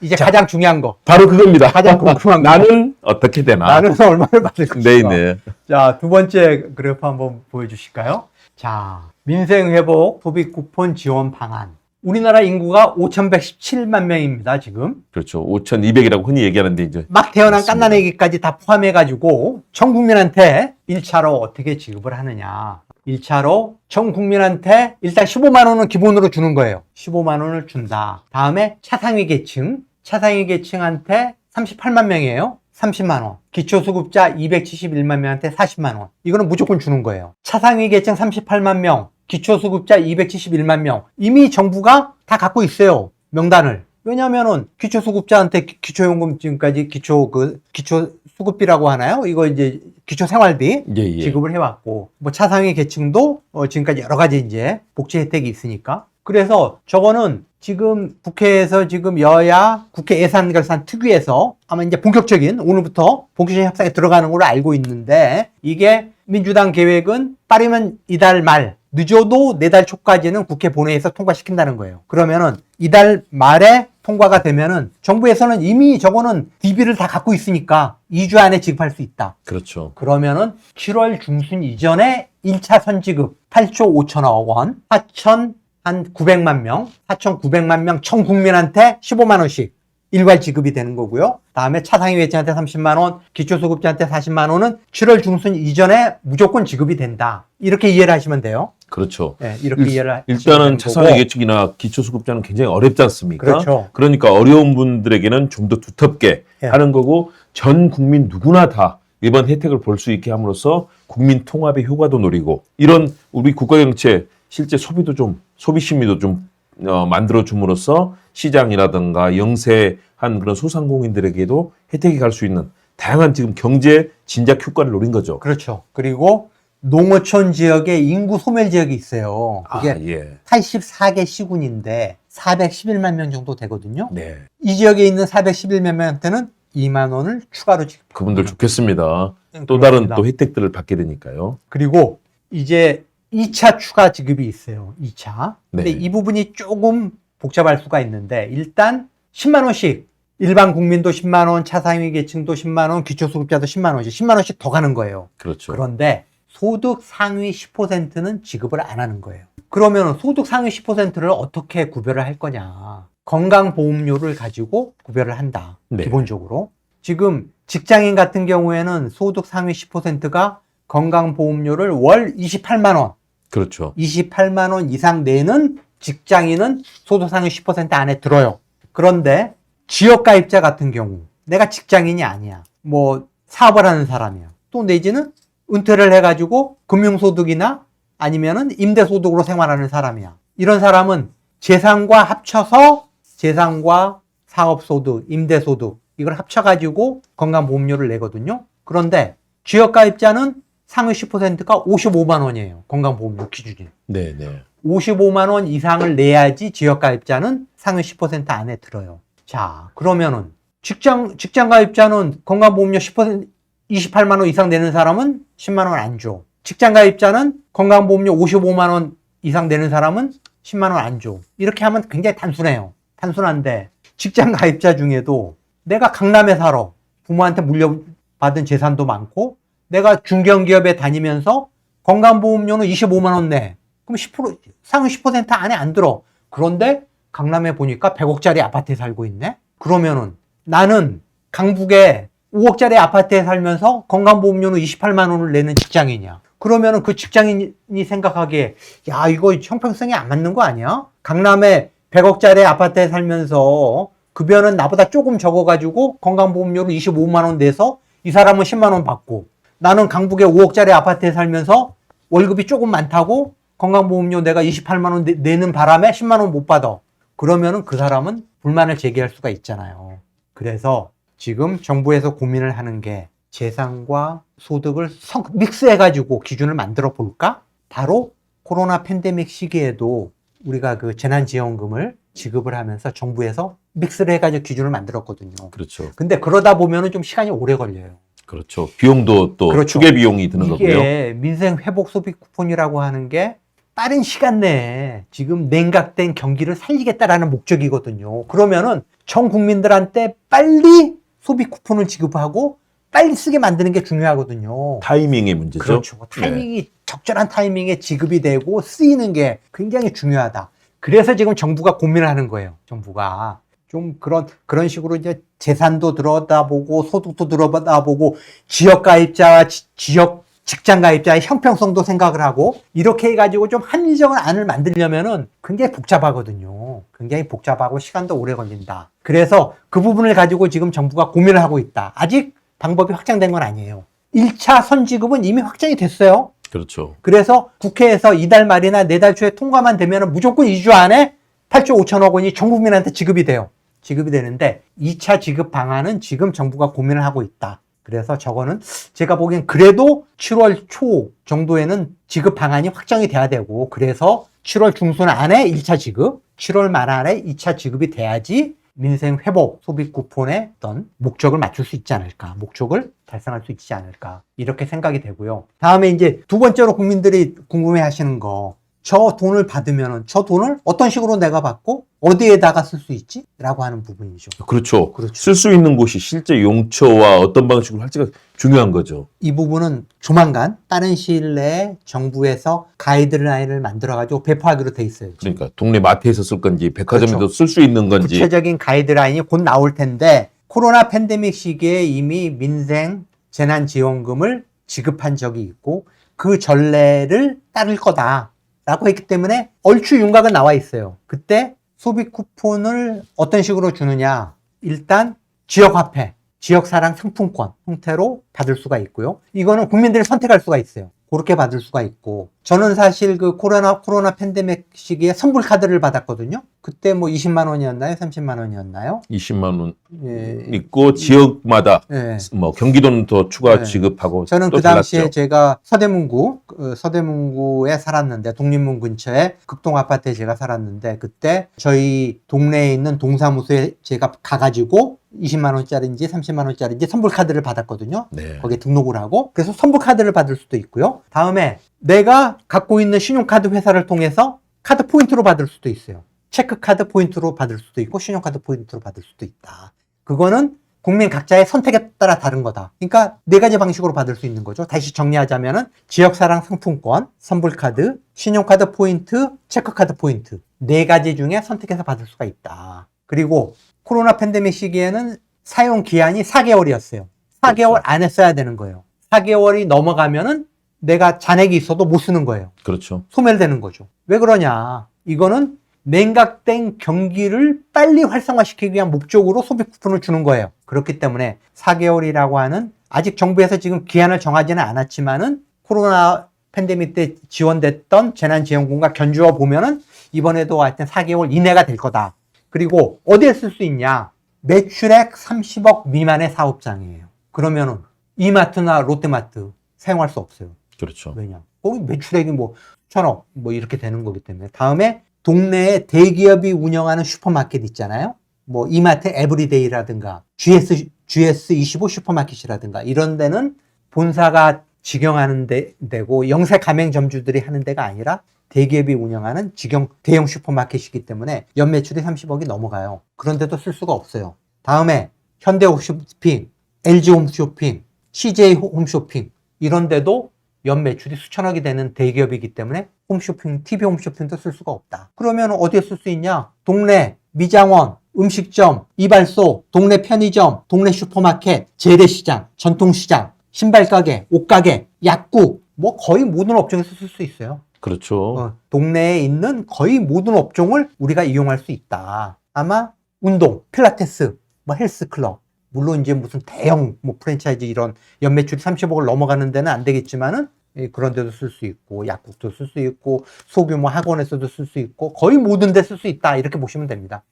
이제 자. 가장 중요한 거. 바로 그겁니다. 가장 궁금한 거. 나는 어떻게 되나? 나는 얼마를 받을 것인가. 네 네. 자, 두 번째 그래프 한번 보여주실까요? 자, 민생회복 소비 쿠폰 지원 방안. 우리나라 인구가 5,117만 명입니다, 지금. 그렇죠. 5,200이라고 흔히 얘기하는데 이제 막 태어난 맞습니다. 깐난애기까지 다 포함해가지고 전 국민한테 1차로 어떻게 지급을 하느냐. 1차로 전 국민한테 일단 15만 원은 기본으로 주는 거예요. 15만 원을 준다. 다음에 차상위 계층, 차상위 계층한테 38만 명이에요. 30만 원. 기초수급자 271만 명한테 40만 원. 이거는 무조건 주는 거예요. 차상위 계층 38만 명, 기초수급자 271만 명. 이미 정부가 다 갖고 있어요. 명단을. 왜냐면은 기초수급자한테 기- 기초연금 지금까지 기초 그 기초수급비라고 하나요? 이거 이제 기초생활비 예, 예. 지급을 해왔고 뭐 차상위 계층도 어, 지금까지 여러 가지 이제 복지 혜택이 있으니까 그래서 저거는 지금 국회에서 지금 여야 국회 예산 결산 특위에서 아마 이제 본격적인 오늘부터 본격적인 협상에 들어가는 걸로 알고 있는데 이게 민주당 계획은 빠르면 이달 말 늦어도 내달 초까지는 국회 본회의에서 통과시킨다는 거예요. 그러면은 이달 말에 통과가 되면은 정부에서는 이미 저거는 DB를 다 갖고 있으니까 2주 안에 지급할 수 있다. 그렇죠. 그러면은 7월 중순 이전에 1차 선지급 8조 5천억 원, 4천 한 900만 명, 4,900만 명전 국민한테 15만 원씩 일괄 지급이 되는 거고요. 다음에 차상위 외층한테 30만 원, 기초수급자한테 40만 원은 7월 중순 이전에 무조건 지급이 된다. 이렇게 이해를 하시면 돼요. 그렇죠. 네, 이렇게 일- 이해를 하시면 일단은 차상위. 계층이나 기초수급자는 굉장히 어렵지 않습니까? 그렇죠. 그러니까 어려운 분들에게는 좀 더 두텁게 예. 하는 거고 전 국민 누구나 다 이번 혜택을 볼 수 있게 함으로써 국민 통합의 효과도 노리고 이런 우리 국가 정책 실제 소비도 좀 소비 심리도 좀 어, 만들어 줌으로써 시장이라든가 영세한 그런 소상공인들에게도 혜택이 갈 수 있는 다양한 지금 경제 진작 효과를 노린 거죠. 그렇죠. 그리고 농어촌 지역에 인구 소멸 지역이 있어요. 그게 아, 예. 84개 시군인데 411만 명 정도 되거든요. 네. 이 지역에 있는 411만 명한테는 2만 원을 추가로 지급. 그분들 좋겠습니다. 음, 또 다른 그렇습니다. 또 혜택들을 받게 되니까요. 그리고 이제 2차 추가 지급이 있어요. 2차. 근데 네. 이 부분이 조금 복잡할 수가 있는데 일단 10만 원씩 일반 국민도 10만 원, 차상위 계층도 10만 원, 기초수급자도 10만 원씩 10만 원씩 더 가는 거예요. 그렇죠. 그런데 소득 상위 10%는 지급을 안 하는 거예요. 그러면 소득 상위 10%를 어떻게 구별을 할 거냐? 건강보험료를 가지고 구별을 한다. 네. 기본적으로. 지금 직장인 같은 경우에는 소득 상위 10%가 건강보험료를 월 28만 원, 그렇죠. 28만 원 이상 내는 직장인은 소득 상위 10% 안에 들어요. 그런데 지역 가입자 같은 경우 내가 직장인이 아니야. 뭐 사업을 하는 사람이야. 또 내지는 은퇴를 해가지고 금융소득이나 아니면은 임대소득으로 생활하는 사람이야. 이런 사람은 재산과 합쳐서 재산과 사업소득, 임대소득 이걸 합쳐가지고 건강보험료를 내거든요. 그런데 지역가입자는 상위 10%가 55만 원이에요. 건강보험료 기준이. 네, 네. 55만 원 이상을 내야지 지역가입자는 상위 10% 안에 들어요. 자, 그러면은 직장 직장가입자는 건강보험료 10% 28만 원 이상 내는 사람은 10만 원 안 줘. 직장가입자는 건강보험료 55만 원 이상 내는 사람은 10만 원 안 줘. 이렇게 하면 굉장히 단순해요. 단순한데 직장가입자 중에도 내가 강남에 살아. 부모한테 물려받은 재산도 많고 내가 중견기업에 다니면서 건강보험료는 25만 원 내. 그럼 10% 상위 10% 안에 안 들어. 그런데 강남에 보니까 100억짜리 아파트에 살고 있네. 그러면은 나는 강북에 5억짜리 아파트에 살면서 건강보험료는 28만 원을 내는 직장인이야. 그러면은 그 직장인이 생각하기에 야 이거 형평성이 안 맞는 거 아니야? 강남에 100억짜리 아파트에 살면서 급여는 나보다 조금 적어가지고 건강보험료를 25만 원 내서 이 사람은 10만 원 받고 나는 강북에 5억짜리 아파트에 살면서 월급이 조금 많다고 건강보험료 내가 28만 원 내- 내는 바람에 10만 원 못 받아. 그러면은 그 사람은 불만을 제기할 수가 있잖아요. 그래서 지금 정부에서 고민을 하는 게 재산과 소득을 성- 믹스해가지고 기준을 만들어 볼까? 바로 코로나 팬데믹 시기에도 우리가 그 재난지원금을 지급을 하면서 정부에서 믹스를 해가지고 기준을 만들었거든요. 그렇죠. 근데 그러다 보면은 좀 시간이 오래 걸려요. 그렇죠. 비용도 또 그렇죠. 추계 비용이 드는 거고요. 이게 민생 회복 소비 쿠폰이라고 하는 게 빠른 시간 내에 지금 냉각된 경기를 살리겠다라는 목적이거든요. 그러면은 전 국민들한테 빨리 소비 쿠폰을 지급하고 빨리 쓰게 만드는 게 중요하거든요. 타이밍의 문제죠. 그렇죠. 타이밍이 적절한 타이밍에 지급이 되고 쓰이는 게 굉장히 중요하다. 그래서 지금 정부가 고민을 하는 거예요. 정부가 좀 그런 그런 식으로 이제 재산도 들여다보고 소득도 들여다보고 지역 가입자와 지- 지역 직장 가입자의 형평성도 생각을 하고 이렇게 해가지고 좀 합리적인 안을 만들려면은 굉장히 복잡하거든요. 굉장히 복잡하고 시간도 오래 걸린다. 그래서 그 부분을 가지고 지금 정부가 고민을 하고 있다. 아직 방법이 확정된 건 아니에요. 1차 선지급은 이미 확정이 됐어요. 그렇죠. 그래서 국회에서 이달 말이나 내달 초에 통과만 되면 무조건 2주 안에 8조 5천억 원이 전 국민한테 지급이 돼요. 지급이 되는데 2차 지급 방안은 지금 정부가 고민을 하고 있다. 그래서 저거는 제가 보기엔 그래도 7월 초 정도에는 지급 방안이 확정이 돼야 되고 그래서 7월 중순 안에 1차 지급, 7월 말 안에 2차 지급이 돼야지 민생 회복 소비 쿠폰의 어떤 목적을 맞출 수 있지 않을까, 목적을 달성할 수 있지 않을까 이렇게 생각이 되고요. 다음에 이제 두 번째로 국민들이 궁금해 하시는 거, 저 돈을 받으면은 저 돈을 어떤 식으로 내가 받고 어디에다가 쓸 수 있지?라고 하는 부분이죠. 그렇죠. 그렇죠. 쓸 수 있는 곳이 실제 용처와 어떤 방식으로 할지가 중요한 거죠. 이 부분은 조만간 빠른 시일 내에 정부에서 가이드라인을 만들어가지고 배포하기로 돼 있어요. 지금. 그러니까 동네 마트에서 쓸 건지 백화점에서 그렇죠. 쓸수 있는 건지 구체적인 가이드라인이 곧 나올 텐데 코로나 팬데믹 시기에 이미 민생 재난지원금을 지급한 적이 있고 그 전례를 따를 거다 라고 했기 때문에 얼추 윤곽은 나와 있어요. 그때 소비 쿠폰을 어떤 식으로 주느냐 일단 지역화폐, 지역사랑 상품권 형태로 받을 수가 있고요. 이거는 국민들이 선택할 수가 있어요. 그렇게 받을 수가 있고 저는 사실 그 코로나 코로나 팬데믹 시기에 선불 카드를 받았거든요. 그때 뭐 20만 원이었나요? 30만 원이었나요? 20만 원 예. 있고 지역마다 예. 뭐 경기도는 더 추가 네. 지급하고 저는 또그 당시에 달랐죠. 제가 서대문구 그 서대문구에 살았는데 독립문 근처에 극동 아파트에 제가 살았는데 그때 저희 동네에 있는 동사무소에 제가 가가지고 20만 원짜리인지 30만 원짜리인지 선불 카드를 받았거든요. 네. 거기에 등록을 하고 그래서 선불 카드를 받을 수도 있고요. 다음에 내가 갖고 있는 신용카드 회사를 통해서 카드 포인트로 받을 수도 있어요. 체크카드 포인트로 받을 수도 있고 신용카드 포인트로 받을 수도 있다. 그거는 국민 각자의 선택에 따라 다른 거다. 그러니까 네 가지 방식으로 받을 수 있는 거죠. 다시 정리하자면은 지역사랑 상품권, 선불카드, 신용카드 포인트, 체크카드 포인트 네 가지 중에 선택해서 받을 수가 있다. 그리고 코로나 팬데믹 시기에는 사용 기한이 4개월이었어요. 4개월 그렇죠. 안에 써야 되는 거예요. 4개월이 넘어가면은 내가 잔액이 있어도 못 쓰는 거예요. 그렇죠. 소멸되는 거죠. 왜 그러냐? 이거는 냉각된 경기를 빨리 활성화시키기 위한 목적으로 소비 쿠폰을 주는 거예요. 그렇기 때문에 4개월이라고 하는 아직 정부에서 지금 기한을 정하지는 않았지만은 코로나 팬데믹 때 지원됐던 재난지원금과 견주어 보면은 이번에도 하여튼 4개월 이내가 될 거다. 그리고 어디에 쓸 수 있냐? 매출액 30억 미만의 사업장이에요. 그러면은 이마트나 롯데마트 사용할 수 없어요. 그렇죠. 왜냐? 거기 매출액이 뭐 천억 뭐 이렇게 되는 거기 때문에 다음에 동네에 대기업이 운영하는 슈퍼마켓 있잖아요. 뭐 이마트 에브리데이라든가 GS GS25 슈퍼마켓이라든가 이런 데는 본사가 직영하는 데, 되고 영세 가맹점주들이 하는 데가 아니라 대기업이 운영하는 직영 대형 슈퍼마켓이기 때문에 연매출이 30억이 넘어가요. 그런데도 쓸 수가 없어요. 다음에 현대 홈쇼핑, LG 홈쇼핑, CJ 홈쇼핑 이런 데도 연 매출이 수천억이 되는 대기업이기 때문에 홈쇼핑, TV 홈쇼핑도 쓸 수가 없다. 그러면 어디에 쓸 수 있냐? 동네 미장원, 음식점, 이발소, 동네 편의점, 동네 슈퍼마켓, 재래시장, 전통시장, 신발가게, 옷가게, 약국 뭐 거의 모든 업종에서 쓸 수 있어요. 그렇죠. 어, 동네에 있는 거의 모든 업종을 우리가 이용할 수 있다. 아마 운동, 필라테스, 뭐 헬스클럽, 물론 이제 무슨 대형 뭐 프랜차이즈 이런 연매출이 30억을 넘어가는 데는 안 되겠지만은 예, 그런 데도 쓸 수 있고 약국도 쓸 수 있고 소규모 학원에서도 쓸 수 있고 거의 모든 데 쓸 수 있다 이렇게 보시면 됩니다.